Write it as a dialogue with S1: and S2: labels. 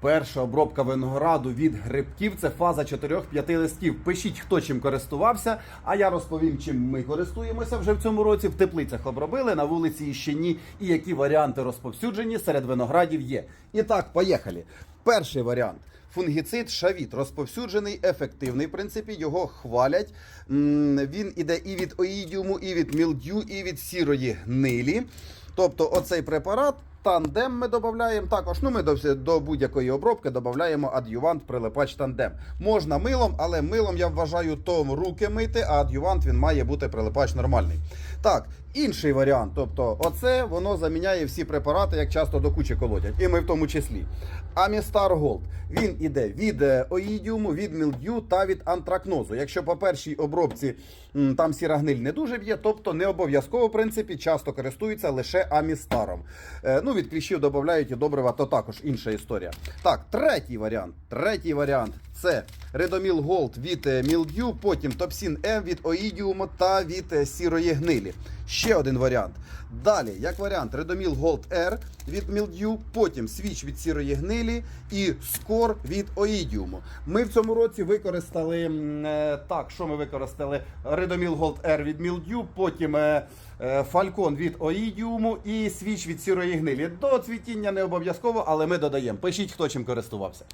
S1: Перша обробка винограду від грибків це фаза 4-5 листів. Пишіть, хто чим користувався, а я розповім, чим ми користуємося вже в цьому році. В теплицях обробили, на вулиці іще ні, і які варіанти розповсюджені серед виноградів є. І так, поїхали. Перший варіант. Фунгіцид шавіт розповсюджений, ефективний. В принципі, його хвалять. Він іде і від оїдіуму, і від мілдю, і від сірої гнилі. Тобто, оцей препарат. Тандем ми додаємо також. Ну, ми до, до будь-якої обробки додаємо ад'ювант прилипач тандем. Можна милом, але милом я вважаю то руки мити, а ад'ювант він має бути прилипач нормальний. Так, інший варіант. Тобто, оце воно заміняє всі препарати, як часто до кучі колодять, і ми в тому числі. Амістар Голд. Він іде від е, оїдіуму, від мілдю та від антракнозу. Якщо по першій обробці там сіра гниль не дуже б'є, тобто не обов'язково, в принципі, часто користуються лише амістаром. Е, ну, від кліщів додають і добрива, то також інша історія. Так, третій варіант. Третій варіант це Редоміл Голд від е, мілдю, потім Топсін М від оїдіуму та від е, сірої гнилі. Ще один варіант. Далі, як варіант, Редоміл Gold R від мілдю, потім свіч від сірої гнилі і скор від оїдіуму. Ми в цьому році використали е, так, що ми використали? Редоміл Gold R від мілдю, потім е, е, фалькон від оїдіуму і свіч від сірої гнилі. До цвітіння не обов'язково, але ми додаємо. Пишіть, хто чим користувався.